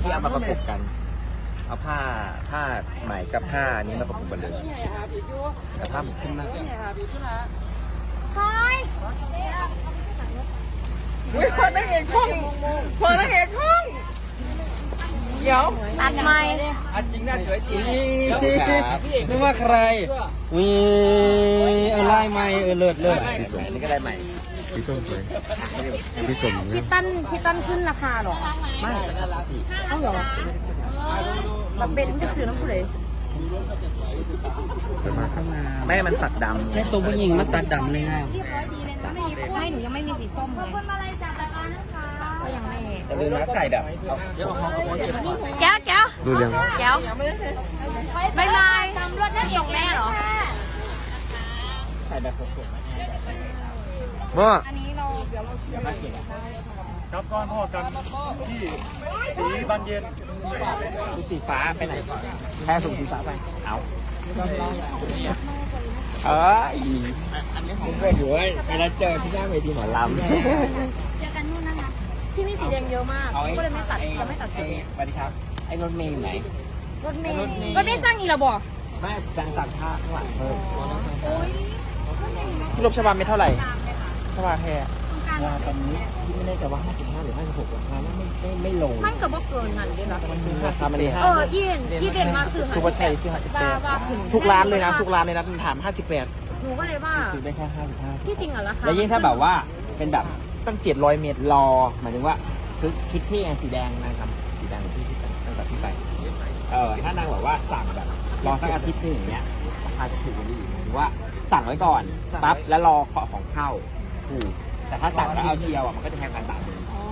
ที่เอามาประกบกัน เอาผ้าผ้าไหมกับผ้านี้มาประกบกันเลยแต่ผ้ามันขึ้นมากเฮ้ยพอนักเอกช่องพอนักเอกช่องเดี๋ยวตัดไม้อันจริงน่าเฉยจริงนึกว่าใครวีเออไล่ไม่เออเลิศเลิศนี่ก็ได้ใหม่ พี่ส้มสวยพี่สมพี่ตั้นพี่ตั้นขึ้นราคาเหรอไม่เอ้าเหรอมาเป็นจะซื้อน้ำผู้ใดสวยมากครับไม่มันตัดดำแค่ทรงผู้หญิงมันตัดดำเลยง่ายเรียบร้อยดีเลยนะไม่มีไม่หนูยังไม่มีสีส้มเลยคนมาเลยจากตะการนะคะก็ยังไม่แต่ลืมนะไก่แบบแก้วแก้วดูยังแก้วบายบายตำรวจนั่นส่งแม่เหรอไก่แบบสดว่าอันนี้เราเดี๋ยวเราครับก้อนพ่อกันที่สีบานเย็นๆดูสีฟ้าไปไหนแค่ส่งสีฟ้าไปเอาเอ้ยผมเป็นอยู่เว้ยเวลาเจอที่หน้าเวทีหมอลำเจอกันนู่นนะคะที่มีสีแดงเยอะมากก็เลยไม่ตัดจะไม่ตัดสีสวัสดีครับไอ้รถเมย์อยู่ไหนรถเมย์รถเมย์สร้างอีกแล้วบอกไม่จังสั่งผ้าข้างหลังเพิ่มโอ้ยพี่ลบชบาไม่เท่าไหร่ ชบาแค่ต้องการราคาตอนนี้ที่ไม่แน่ใจว่า 55 หรือ 56ราคาไม่ไม่ไม่ลงมันก็บ่เกินนั่นเด้อล่ะซื้อราคามันเลยเออยีนยีเด่นมาซื้อทุกวันชัยซื้อว่าว่าถึง58ทุกร้านเลยนะ ทุกร้านเลยนะถาม 58หนูก็เลยว่าซื้อได้แค่55ที่จริงอะราคาแล้วยิ่งถ้าแบบว่าเป็นแบบตั้ง 700 เมตรรอหมายถึงว่าซื้อชุดที่สีแดงนะครับสีแดงที่ที่ตั้งแต่ที่ไปเออถ้านางบอกว่าสั่งแบบรอสักอาทิตย์หนึงอย่างเงี้ยราคาจะถูกกว่านี้อีกหมายถึงว่าสั่งไว้ก่อนปั๊บแล้วรอขอของเข้า ถูก แต่ถ้าสั่งแล้วเอาเชียวอะมันก็จะแพงกันบาทหนึงอ๋อ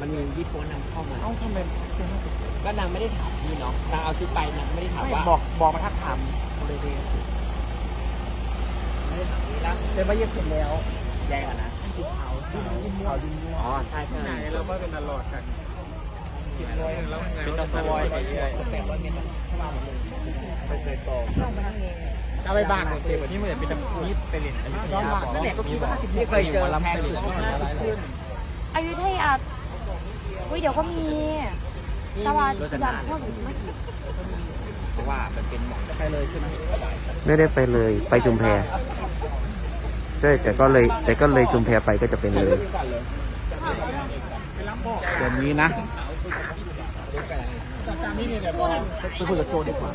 มันมียี่ปัวนำเข้ามาเอ้าทำไมก็นางไม่ได้ถามพี่เนาะนางเอาชุดไปนางไม่ได้ถามว่าบอกบอกมาทักถามเลยดีไม่ได้ถามนี่แล้วเป็นว่าเย็บเสร็จแล้วแย่กันนะชุดเขาชุดเขาดินมัวอ๋อใช่ใช่ไหนเราก็เป็นตลอดกันกินเลยแล้วไงเป็นตะซอยไปเรื่อยแปดร้อยเมตรมันเข้ามาหมดเลยไปเคยตอง เอาไปบ้านเด็กวันนี้มันจะเป็นตะพูดไปเรียนอายุทย้อนยาบ้านบอกนั่นแหละก็คิดว่าห้าสิบไม่เคยเจอแพงถึงห้าสิบขึ้นอยุธยาอุ้ยเดี๋ยวก็มีตะวันยันเข้าอยู่ไม่กี่เพราะว่ามันเป็นหมองไปเลยใช่ไหมไม่ได้ไปเลยไปชุมแพใช่แต่ก็เลยแต่ก็เลยชุมแพไปก็จะเป็นเลยเดี๋ยวนี้นะ ไปคุยกับโจดีกว่า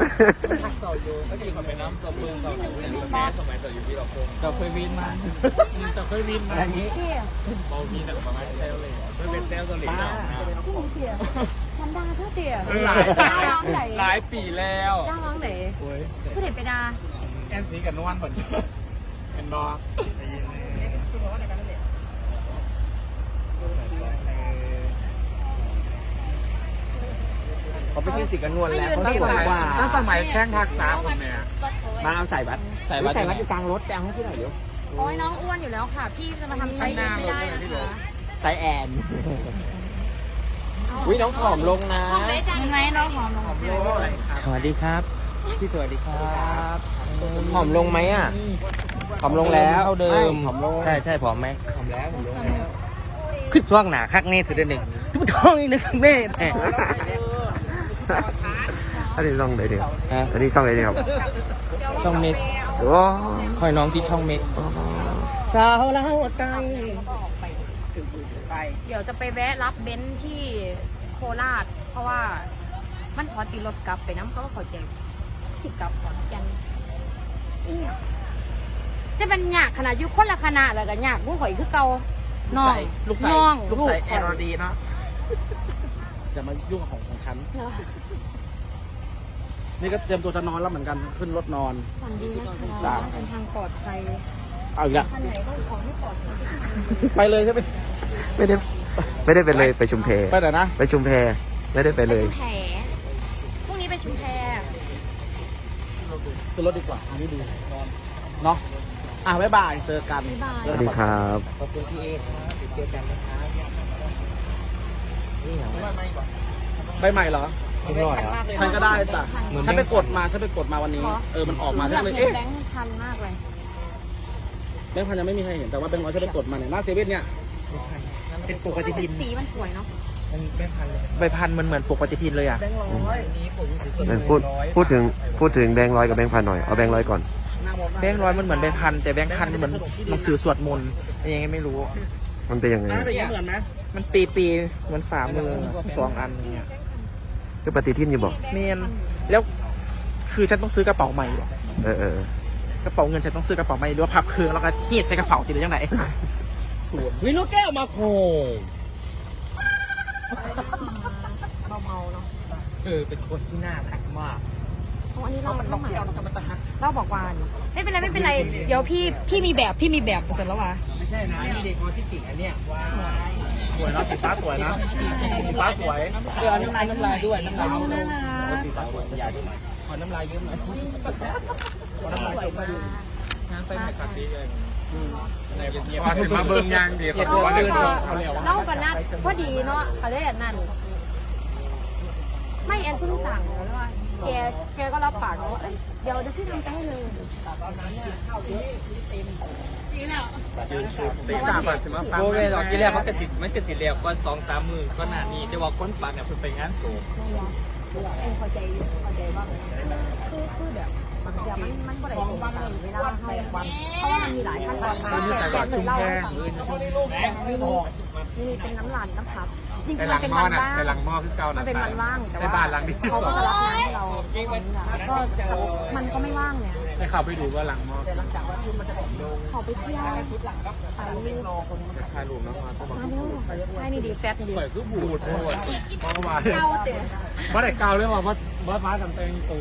เราเคยวินมาเราเคยวินมาอย่างนี้เที่ยเบามีแต่ประมาณเซลเลยไม่เป็นเซลสลิดป้าผู้เที่ยมันดาเท่าเที่ยหลายหลายปีแล้วดาร้องไหนโอ้ยผู้เด็กไปดาแอนซีกับนวลผลเป็นบอ เขาไม่ใช่สิกันนวลแล้วเขาสวยกว่าตั้งสมัยแข้งทักษะผมเนี่ยมาเอาใส่วัดใส่วัดใส่วัดอยู่กลางรถไปเอาให้พี่หน่อยเดี๋ยวโอ้ยน้องอ้วนอยู่แล้วค่ะ พี่จะมาทำไซส์เล็กไม่ได้นะคะใส่แอนอุ้ยน้องผอมลงนะช่องเล็กจังไหมน้องหอมลงสวัสดีครับ พี่สวัสดีครับผอมลงไหมอะผอมลงแล้วเท่าเดิมผอมลงใช่ใช่ผอมไหมผอมแล้วผอมลงแล้วขึ้นช่วงหนาคักนี่ถือเดือนหนึ่งทุกท้องนี่นึกแน่แน่ อันนี้ช่องไหนเนี่ยฮะอันนี้ช่องไหนเนี่ยครับช่องเม็ดโอ้คอยน้องที่ช่องเม็ดสาวเล่าไกลเดี๋ยวจะไปแวะรับเบนซ์ที่โคราช เพราะว่ามันขอตีรถกลับไปน้ำเขาก็ขอแจงสิกลับก่อนยันอีหยังจะเป็นหยากขนาดอยุคนละขนาดแล้วก็หยากผู้ข่อยคือเก่าน้องลูกใส่น้องลูกใส่ข่แอยร์ดีเนาะ จะมายุ่งของของฉัน นี่ก็เตรียมตัวจะนอนแล้วเหมือนกันขึ้นรถนอน ฝันดีนะคะเป็นทางปลอดภัยเอาอีกแล้วท่านไหนก็ขอให้ปลอดภัยไปเลยใช่ไหมไม่ได้ไม่ได้ไปเลยไปชุมแพไปไหนนะไปชุมแพไม่ได้ไปเลยชุมแพพรุ่งนี้ไปชุมแพขึ้นรถดีกว่าอันนี้ดีนอนเนาะอะบ๊ายบายเจอกันบ๊ายบายสวัสดีครับขอบคุณพี่เอครับเจอกันนะครับ นี่เหรอใบใหม่เหรอไม่รอดเหรอ ใครก็ได้จ้ะฉันไปกดมาฉันไปกดมาวันนี้ เออมันออกมาหนูฉัอนยากเลยเห็นเอ๊ะแบงค์พันมากเลยแบงค์พันยังไม่มีใครเห็นแต่ว่าแบงค์ร้อยฉันไปกดมาเนี่ยหน้าเซเว่นเนี่ยเป็นปกติทินสีมันสวยเนาะใบพันมันเหมือนปกปฏิทินเลยอะเออพูดพูดถึงพูดถึงแบงค์ร้อยกับแบงค์พันหน่อย เอาแบงค์ร้อยก่อน แบงค์ร้อยมันเหมือนใบพันแต่แบงค์พันมันเหมือนหนังสือสวดมนต์ยังไงไม่รู้ มันเป็นยังไงมัน ปีปีๆเหมือนฝ่ามือสองอันอย่างเงี้ยคือปฏิทินอยู่บอกเมนแล้วคือฉันต้องซื้อกระเป๋าใหม่เหรอเออเออเออกระเป๋าเงินฉันต้องซื้อกระเป๋าใหม่หรือว่าพับเครื่องแล้วก็เหียดใส่กระเป๋าทีหรือยังไงวิลูกแก้วมาโคเมาๆเนาะเออเป็นคนที่น่ารักมากโอ้อันนี้เราเราใหม่เราบอกว่าไม่เป็นไรไม่เป็นไร เดี๋ยวพี่พี่มีแบบพี่มีแบบเสร็จแล้ววะไม่ใช่นะนี่เด็กออทิสติกอันเนี้ย สวยเนาะสีฟ้าสวยนะสีฟ้าสวยเออน้ำลายน้ำลายด้วยน้ำลายน่ารักสีฟ้าสวยอย่าด้วยขอน้ำลายเยอะหน่อยน้ำลายเยอะมากงานไปไหนครับดีเลยมาถึงมาเบิ่งยางเดียวเราก็เล่ากันนะพอดีเนาะเขาได้แบบนั้นไม่แอนเพิ่งสั่งแล้วว่า แกแกก็รับปากว่าเอ้ยเดี๋ยวเดี๋ยวพี่ทำไปให้เลยตีสามบาทถึงมาฟังโบเวหรอกที่แรกมันกระติดมันกระติดเรียกว่าสองสามหมื่นก็หนานี้จะว่าคนปักเนี่ยเพิ่งไปงานสูงเองเข้าใจเข้าใจว่าคือคือแบบเดี๋ยวมันมันบ่ได้ตรงกันเวลาให้เพราะว่ามันมีหลายขั้นตอนมากแกเคยเล่าให้ฟังนี่เป็นน้ำหลานน้ำพับจ ริงๆมันเป็นวันว่างในหลังหม้อคือเก่ามันนะเป็นวันว่างแต่ในว่าบ้านหลังนี้เขาก็รับงานให้เราแล้วก็มันก็ไม่ว่างเนี่ยให้เขาไปดูว่าหลังหม้อเขาไปเที่ยวไปถ่ายรูปน้องมาก็มามาดูใช่นี่ดีแฟตนี่ดีปล่อยคือบูดโทษเพราะว่าเก้าเต๋อว่าได้เก่าเลยว่าว่าว่าฟ้าทำเต็งตู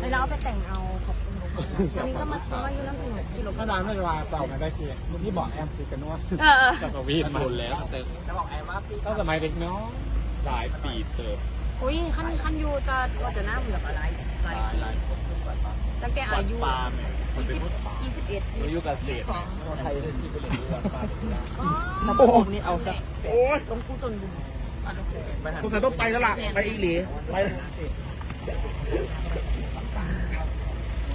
แล้วเราเอาไปแต่งเอาขอบคุณ อันนี้ก็มาซื้อมาอยู่น้ำกินกิโลก็นานไม่ว่าเสาร์มาได้เกียร์ที่บอกแอมซีกันนวดเออ กับวีดมาแล้วแต่จะบอกแอมว่าก็สมัยเด็กน้องสายปีเติบอุ้ยขั้นขั้นยูจะว่าจะหน้าเหมือนอะไรหลายปีแล้วแกอายุปาล์มมันเป็นยี่สิบเอ็ดอายุเกษตรสองไทยที่ไปเรียนรู้วันปาล์มสะโพกนี่เอาสักโอ้ยตรงกู้ตนบุญสงสัยต้องไปแล้วล่ะ ไปอีหลีไป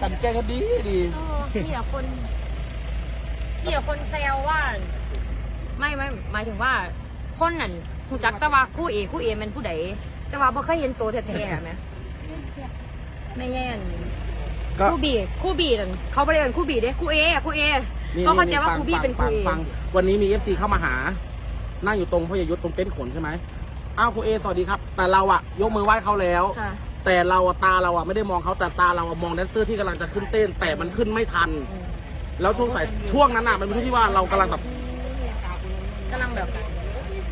กันแกก็ดีดีเออพี่อะคนพี่อะคนแซวว่า ไม่ไม่หมายถึงว่า คนนั่นหูจักแต่ว่าคู่เอคู่เอมันผู้ใดแต่ว่าบ่เคยเห็นตัวแท้ๆไหมไม่แย่นก็ คู่บีคู่บีนั่นเขาไม่ได้เป็นคู่บีเด้คู่เอคู่เอเขาเข้าใจว่าคู่บีเป็นคู่เอฟังวันนี้มีเอฟซีเข้ามาหา นั่งอยู่ตรงพ่อใหญ่ยุทธตรงเต็นท์ขนใช่ไหมอ้าวคุณเอสวัสดีครับ แต่เราอะยกมือไหว้เขาแล้ว ค่ะ แต่เราอะตาเราอะไม่ได้มองเขาแต่ตาเราอะมองแดนเซอร์ที่กำลังจะขึ้นเต้น แต่มันขึ้นไม่ทัน แล้วช่วงสายช่วงนั้นอะมันเป็นช่วงที่ว่าเรากำลังแบบ กำลังแบบ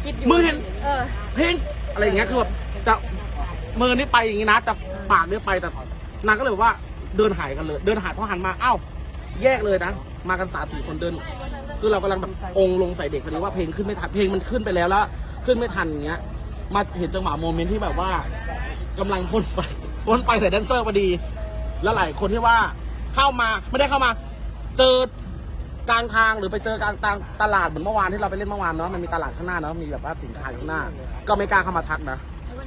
คิดอยู่มึงเห็น เออ เพลงอะไรอย่างเงี้ยคือแบบจะมือนี่ไปอย่างงี้นะแต่ปากนี่ไปแต่นางก็เลยบอกว่าเดินหายกันเลย เดินหายเพราะหันมาอ้าวแยกเลยนะมากันสามสี่คนเดิน คือเรากำลังแบบองค์ลงใส่เด็กพอดีว่าเพลงขึ้นไม่ทันเพลงมันขึ้นไปแล้วแล้ว ขึ้นไม่ทันอย่างเงี้ย มาเห็นจังหวะโมเมนต์ที่แบบว่า กำลังพ่นไปพ่นไปใส่แดนเซอร์พอดี แล้วหลายคนที่ว่าเข้ามาไม่ได้เข้ามา เจอกลางทางหรือไปเจอกลางตางตลาดเหมือนเมื่อวานที่เราไปเล่นเมื่อวานเนาะมันมีตลาดข้างหน้าเนาะมีแบบว่าสินค้าอยู่ข้างหน้า ก็ไม่กล้าเข้ามาทักนะ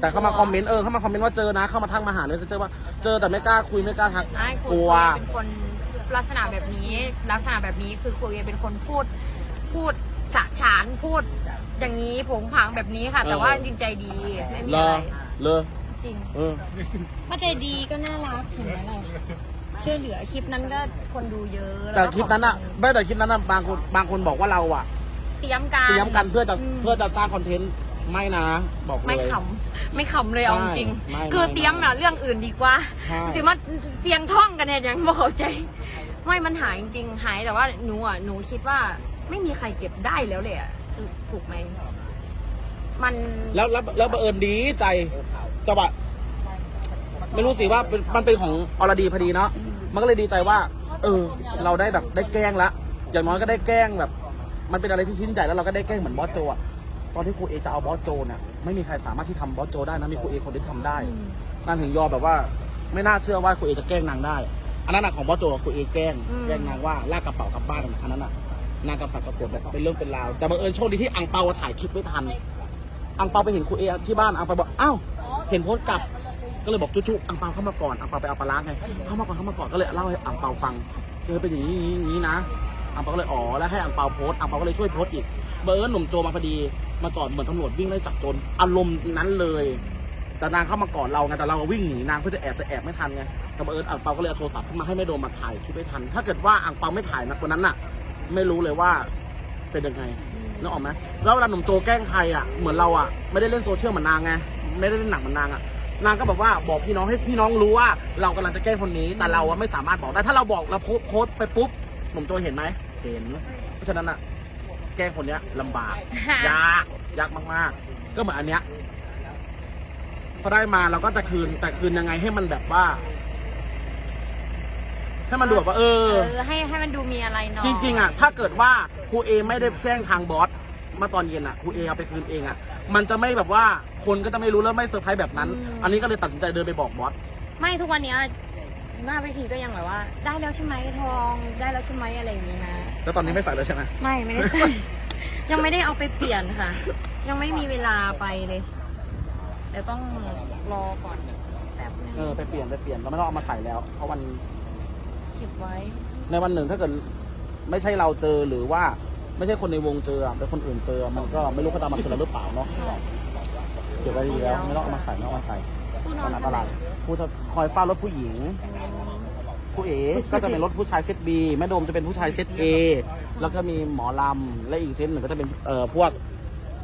แต่เข้ามาคอมเมนต์เออเข้ามาคอมเมนต์ว่าเจอนะ เข้ามาทักมาหาเนี่ยเจอว่าเจอแต่ไม่กล้าคุยไม่กล้าทักไอ้คกรูลัวเอเป็นคนลักษณะแบบนี้ ลักษณะแบบนี้คือครูเอเป็นคนพูด พูดฉะฉานพูด อย่างนี้ผงผางแบบนี้ค่ะ แต่ว่าจริงใจดีไม่มีเลอะไรอเลอจ ริงเออมาใจดีก็น่ารักเห็นไหมล่ะช่วยเหลือคลิปนั้นก็คนดูเยอะแต่ล้วก็คลิปนั้นอะไม่แต่คลิปนั้นอะบางคนบางคนบอกว่าเราอะเตรียมการเตรียมกันเพื่อจะม เพื่อจะสร้างคอนเทนต์ไม่นะ บอกเลย ไม่ขำไม่ขำเลยเอาจริงไม่ไม่คือเตรียมน่ะเรื่องอื่นดีกว่า ใช่ สิมาเสียงท่องกันเนี่ยยังไม่เข้าใจ ไม่มันหายจริงๆหายแต่ว่าหนูอะหนูคิดว่าไม่มีใครเก็บได้แล้วเลยอะถูกไหมมันแล้วแล้วแล้วบังเอิญดีใจ จังหวะไม่รู้สิว่าเป็นมันเป็นของอรดีพอดีเนาะมันก็เลยดีใจว่า เออ เราได้แบบได้แกล้งละอย่างน้อยก็ได้แกล้งแบบ มันเป็นอะไรที่ชิ้นใจแล้วเราก็ได้แกล้งเหมือนบอสโจอะตอนที่ครูเอจะเอาบอสโจเนี่ยไม่มีใครสามารถที่ทำบอสโจได้นะมีครูเอคนที่ทำได้นั่นถึงยอมแบบว่า ไม่น่าเชื่อว่าครูเอจะแกล้งนางได้ อันนั้นอะของบอสโจครูเอแกล้งแกล้งนางว่าลากกระเป๋ากลับบ้านอันนั้นอะนางกระสับกระสวนแบบเป็นเรื่องเป็นราวแต่บังเอิญโชคดีที่อังเปาอะถ่ายคลิปไม่ทัน อังเปาไปเห็นครูเอที่บ้านอังเปาบอกอ้าว เห็นโพสต์กลับก็เลยบอกจุ๊ๆอังเปาเข้ามาก่อนอังเปาไปเอาปลาร้าไงเข้ามาก่อนเข้ามาก่อนก็เลยเล่าให้อังเปาฟังเจอเป็นอย่างนี้อย่างนี้นะอังเปาก็เลยอ๋อแล้วให้อังเปาโพสต์อังเปาก็เลยช่วยโพสต์อีกเบอร์หนุ่มโจมาพอดี มาจอดเหมือนตำรวจวิ่งไล่จับโจรอารมณ์นั้นเลย แต่นางเข้ามาก่อนเราไงแต่เราวิ่งหนีนางเพื่อจะแอบแต่แอบไม่ทันไงแต่บังเอิญอังเปาก็เลยเอาโทรศัพท์ขึ้นมาให้แม่โดมมาถ่ายคลิปไว้ทัน ถ้าเกิดว่าอังเปาไม่ถ่ายนะวันนั้นน่ะ ไม่รู้เลยว่าเป็นยังไงนึกออกไหมแล้วเวลาหนุ่มโจแกล้งใครอะเหมือนเราอะไม่ได้เล่นโซเชียลเหมือนนางไง ไม่ได้เล่นหนังเหมือนนางอะนางก็แบบว่าบอกพี่น้องให้พี่น้องรู้ว่าเรากำลังจะแกล้งคนนี้ แต่เราอะไม่สามารถบอกได้ถ้าเราบอกเราโพสต์โพสต์ไปปุ๊บหนุ่มโจเห็นไหมเห็นเพราะฉะนั้นอะแกล้งคนเนี้ยลำบากยากยากมากๆ ก็เหมือนอันเนี้ยพอได้มาเราก็จะคืนแต่คืนยังไงให้มันแบบว่าให้มันดูแบบว่าเอเอออให้ให้มันดูมีอะไรหน่อย จริง ๆ อะ ถ้าเกิดว่าครูเอไม่ได้แจ้งทางบอส เมื่อตอนเย็นอะครูเอเอาไปคืนเองอะ มันจะไม่แบบว่าคนก็จะไม่รู้แล้วไม่เซอร์ไพรส์แบบนั้นอันนี้ก็เลยตัดสินใจเดินไปบอกบอส ไม่ทุกวันเนี้ยหน้าเวทีก็ยังแบบว่า ได้แล้วใช่ไหมทองได้แล้วใช่ไหมอะไรอย่างนี้นะ แล้วตอนนี้ไม่ใส่แล้วใช่ไหมไม่ไม่ได้ใส่ ยังไม่ได้เอาไปเปลี่ยนค่ะ ยังไม่มีเวลาไปเลยเดี๋ยวต้องรอก่อนแป๊บนึงเออไปเปลี่ยนไปเปลี่ยนเราไม่ต้องเอามาใส่แล้ว เพราะวันเก็บไว้ในวันหนึ่งถ้าเกิดไม่ใช่เราเจอหรือว่า ไม่ใช่คนในวงเจอเป็นคนอื่นเจอ มันก็ไม่รู้เขาจะเอามาคืนเราหรือเปล่าเนาะเก็บไว้ดีแล้วไม่ต้องเอามาใส่ไม่ต้องเอามาใส่ผู้นตออนนนั้นตลาดผู้จะคอยเฝ้ารถผู้หญิง ผู้เอ๋ก็จะเป็นรถผู้ชายเซตบีแม่โดมจะเป็นผู้ชายเซตเอแล้วก็มีหมอลำและอีกเซตหนึ่งก็จะเป็นเอ่อพวก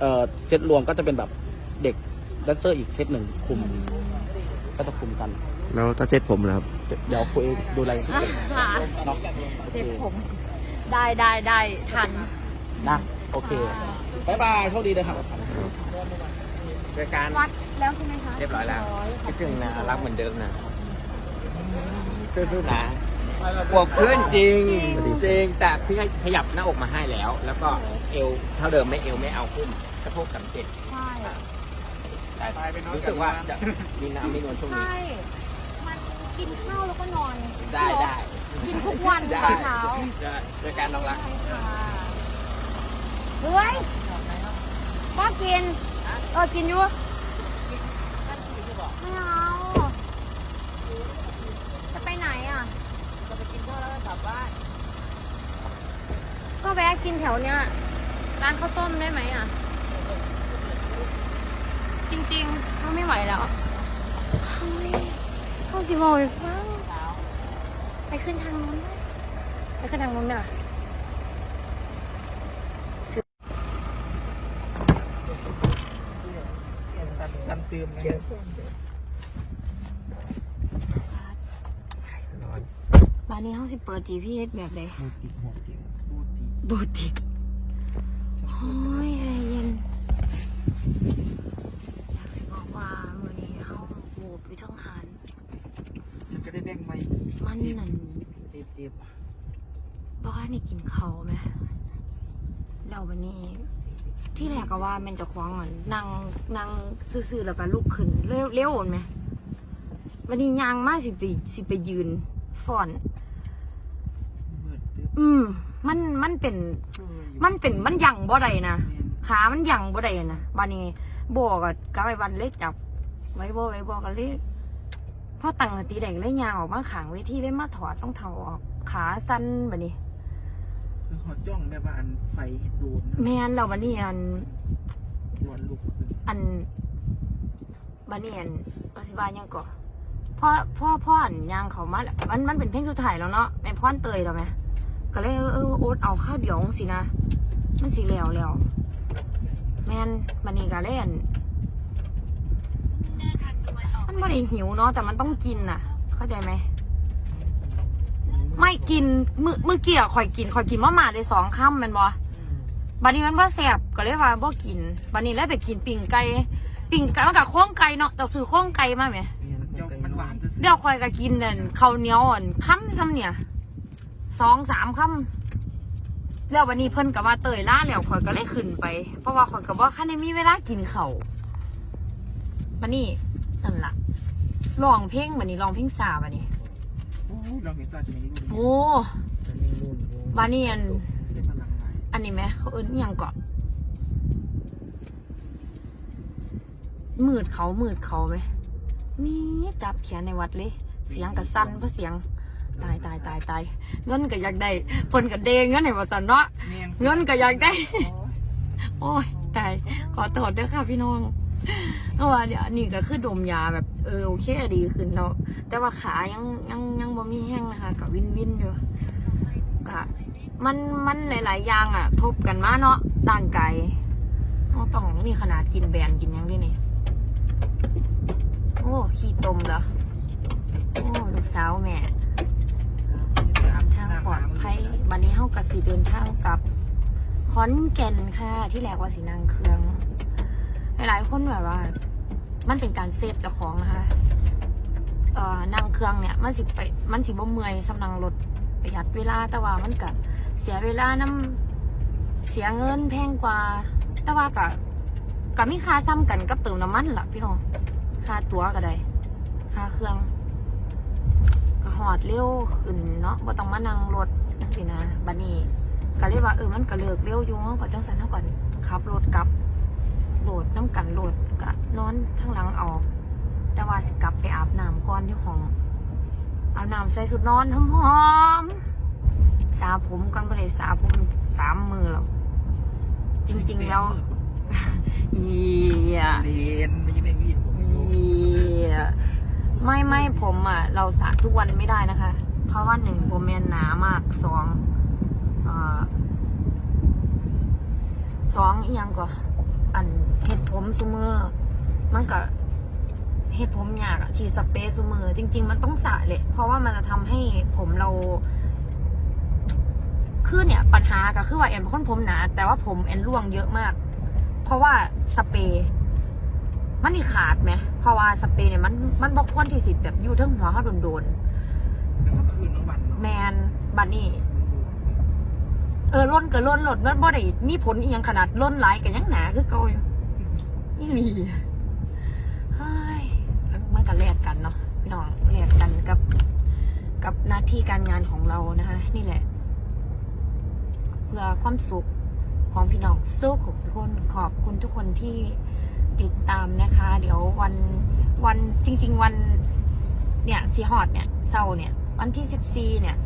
เอ่อเซตรวมก็จะเป็นแบบเด็กแดนเซอร์อีกเซตหนึ่งคุม ก็จะคุมกัน แล้วถ้าเซ็ตผมแล้วครับเสร็จเดี๋ยวคุยดูรายละเอียดค่ะเนาะเซ็ตผม ได้ได้ได้ทัน นะโอเคบายบายโชคดีเลยครับรายการวัดแล้วใช่ไหมคะเรียบร้อยแล้วขคิอดบถึคุงณนะรักเหมือนเดิมนะสู้ๆนะบวกขึ้นจริงจริงแต่พี่ให้ขยับหน้าอกมาให้แล้ว แล้วก็เอวเท่าเดิมไม่เอวไม่เอาขึ้นสะโพกสามเจ็ดใช่แต่รู้สึกว่าจะมีน้ำมีนวลช่วงนี้ใช่มันกินข้าวแล้วก็นอน ได้ได้กินทุกวันตได้อนเช้ารายการน้องรักใช่ค่ะ เฮ้ยว่ากิน เออ กินอยู่ไม่เอา จะไปไหนอะ จะไปกินข้าวแล้วกลับบ้าน ก็แวะกินแถวเนี้ย ร้านข้าวต้มได้ไหมอะ จริงๆก็ไม่ไหวแล้วเฮ้ยเขาสิบอกไปฟัง ไปขึ้นทางนู้นไหมไปขึ้นทางนู้นเด้อ ซ้ำเติมเกียร์ร้อนบ้านนี้เขาสิเปิด GPS แบบใดบูติกโอ้ยแอร์เย็นอยากสิบอกว่ามื่อนี้เขาโหวตวิทั้งหารฉันก็ได้แบ่งไม่มันนั่นเจ็บเจ็บบ้านนี่กินเขาวไหม แล้ววันนี้ ที่แรกก็ว่าแมันจะคว้างอะนั่งนั่งซื่อๆแล้วก็ลุกขึ้นเร็วเร็วไหมวันนี้ยางมากสิไปสิไปยืนฟ้อนมืดตึ๊บอืม มันมันเป็น มันเป็นมันยังบ่ได้นะขามันยังบ่ได้นะวันนี้บอกกับกบไอ้วันเล็กจับ ไว้บ่ไว้บ่กันเลยพอตั้งสติได้ก็เลยยางออกมาขางเวทีเลยมาถอดรองเท้าออกขาสั้นแบบนี้ คือหอจ้องแบบว่าอันไฟโดนแม่นแล้ววันนี้อันร้อนลุกขึ้นอันบันเนียนปสิบายังก่อพ่อพ่อพ่ออันยางเขามาแล้วมันมันเป็นเพลงสุดท้ายแล้วเนาะแม่พ่อนเตยแล้วไหมก็เลยเออเออโอ๊ตเอาข้าวเดียวสินะ มันสีแล้วแล้วแม่นบันนี้ก็เล่น มันไม่ได้หิวเนาะแต่มันต้องกินน่ะ เข้าใจไหม ไม่กินมือมือเกี่ยข่อยกินข่อยกินว่าหมาได้สองค่ำแมันบ่บันนี้มันว่าแสบก็เลยว่าบ่กินบันนี้เลยไปกินปิ่งไก่ปิ่งไก่มันกับข้องไก่เนาะแต่ซื้อข้องไก่มาไหมเนี่ยเดี๋ยวมันหวานจะเดี๋ยวคอยก็กินนั่นข้าวเหนียวอ่อนค่ำซ้ำเนี่ยสองสามค่ำแล้ววันนี้เพิ่นกับว่าเตยล่าแล้วคอยก็เลยขึ้นไป เพราะว่าคอยกับว่าคันได้มีเวลากินเขาวบันนี้นั่นล่ะลองเพลงบันนี้ลองเพลงสาบันนี้โอ้ยเราเห็นจ่าจะมีรูปโอ้จะมีรูปบันนี้อันเส้นพลังงานอันนี้ไหมเขาเอิ้นอหยังเกาะมืดเขามืดเขาไหมนี่จับแขนในวัดเลย เสียงกับสั้นเพราะเสียงตายตายตายตายเงินก็อยากได้เพิ่นก็เดงเงินให้บ่ซั่นเนาะเงินก็อยากได้ โอ้ยตายขอโทษด้วยค่ะพี่น้อง เพราะว่าเดี๋ยวนี่ก็คือดมยาแบบเออโอเคดีขึ้นแล้ว แต่ว่าขายังยังยังบ่มีแห้งนะคะกับวินวินอยู่ก็มันมันหลาย ๆ อย่างอะ ทบกันมาเนาะร่างกายเราต้องนี่ขนาดกินแบนกินยังด้วยนี่โอ้ขี้ตมเหรอโอ้ลูกสาวแม่ทางปลอดภัยวันนี้เฮากะสิเดินทางกับขอนแก่นค่ะ ที่แรกว่าสีนางเครือง หลายๆคนแบบว่า มันเป็นการเซฟเจ้าของนะคะเอ่อนางเครื่องเนี่ยมันสิไปมันสิบ่เมื่อยสำนังรถประหยัดเวลาแต่ว่ามันก็เสียเวลาน้ำเสียเงินแพงกว่า แต่ว่าก็ก็มีค่าซ้ำกันกับเติมน้ำมันล่ะพี่น้องค่าตั๋วก็ได้ค่าเครื่องก็หอดเร็วขึ้นเนาะบ่ต้องมานั่งรถจังซี่นะบัดนี้ก็เลยกว่าเออมันก็เลิกเร็วอยู่เนาะก็จังสันเท่ากันขับรถกลับ โหลดน้ำกันโหลดก็นอนทั้งหลังเอาแต่ว่าสิกลับไปอาบน้ำก่อนที่ห้อง อาบน้ำใส่สุดนอนหอมๆสาผมกันไปเลยสาผมสามมือแล้วจริง ๆ แล้วเอียเรียนไม่ใช่ไม่วิ่งเอียไม่ไม่ผมอะ เราสระทุกวันไม่ได้นะคะ เพราะว่าหนึ่งผมแมนหนามากสองอ่อสองอียังก็อัน เห็ดผมซุมือมันก็เห็ดผมยากอะฉีดสเปรย์ซุมือจริง ๆ มันต้องสระเลย เพราะว่ามันจะทำให้ผมเราคือเนี่ยปัญหาก็คือว่าแอนเป็นคนผมหนาแต่ว่าผมแอนร่วงเยอะมาก เพราะว่าสเปรย์มันนี่ขาดไหมเพราะว่าสเปรย์เนี่ยมันมันบอกควรที่สิแบบอยู่เทั้งหัวเขาโดนๆแมนบันนี่ เออล้นก็ล้นหลดมันบ่ได้มีผลอีหยังขนาดล้นหลายกันยังหนาคือเก่าอยู่นี่หลีเฮ้ยมันก็แลกกันเนาะพี่น้องแลกกันกับ กับหน้าที่การงานของเรานะคะ นี่แหละ เพื่อความสุขของพี่น้องสู้ของทุกคนขอบคุณทุกคนที่ติดตามนะคะ เดี๋ยววันวันจริง ๆ วันเนี่ยซีฮอดเนี่ยเศร้าเนี่ย วันที่สิบสี่เนี่ย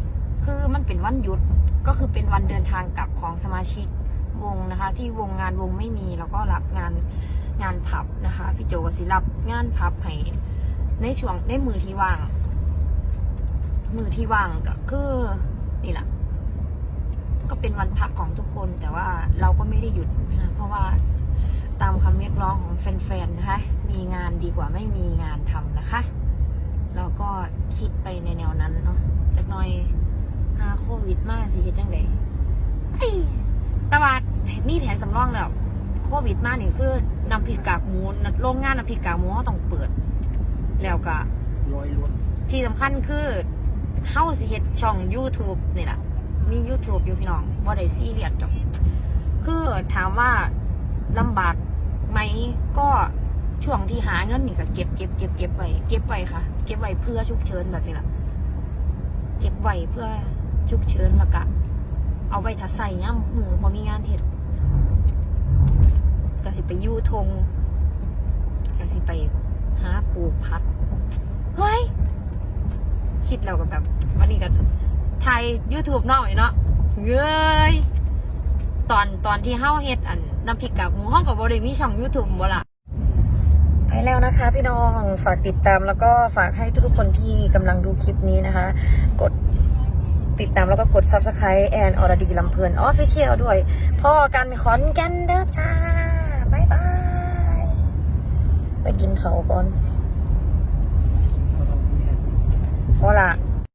คือมันเป็นวันหยุด ก็คือเป็นวันเดินทางกลับของสมาชิกวงนะคะ ที่วงงานวงไม่มีแล้วก็รับงานงานผับนะคะพี่โจก็สิรับงานผับให้ในช่วงในมือที่ว่าง มือที่ว่างก็คือนี่แหละก็เป็นวันพักของทุกคน แต่ว่าเราก็ไม่ได้หยุดนะเพราะว่าตามคำเรียกร้องของแฟนๆนะคะมีงานดีกว่าไม่มีงานทำนะคะ เราก็คิดไปในแนวนั้นเนาะจากน้อย หาโควิดมาสิเฮ็ดจังไดเอ้ยแต่ว่ามีแผนสำรองแล้ว โควิดมานี่คือนำพริกกากหมูโรงงานนำพริกกากหมูเขาต้องเปิด แล้วก็ลอยล้วนที่สำคัญคือเฮาสิเฮ็ดช่อง YouTube นี่แหละมี YouTube อยู่พี่น้องบ่ได้ซีเรียสดอกคือถามว่าลำบากไหมก็ช่วงที่หาเงินนี่ก็เก็บเก็บเก็บเก็บไว้เก็บไว้ค่ะ เก็บไว้เพื่อฉุกเฉินแบบนี้ล่ะเก็บไว้เพื่อ ฉุกเฉินแล้วก็เอาไว้ถ้าใส่ย่ำมือบ่มีงานเฮ็ดก็สิไปยู่ทงก็สิไปหาปลูกผักเฮ้ย คิดแล้วก็แบบ วันนี้ก็ไทย YouTube เนาะเนาะเย้ยตอนตอนที่เฮาเฮ็ดอันน้ำพริกกากหมูห้องกับบริมีช่อง YouTube บ่ล่ะไปแล้วนะคะ พี่น้องฝากติดตามแล้วก็ฝากให้ทุกคนที่กำลังดูคลิปนี้นะคะ กด ติดตามแล้วก็กด Subscribe แอนอรดีลำเพลินออฟฟิเชียลด้วยพ่อกันขอนแกันเด้อจ้าบ๊ายบาย ไปกินเขาวก่อนพอละ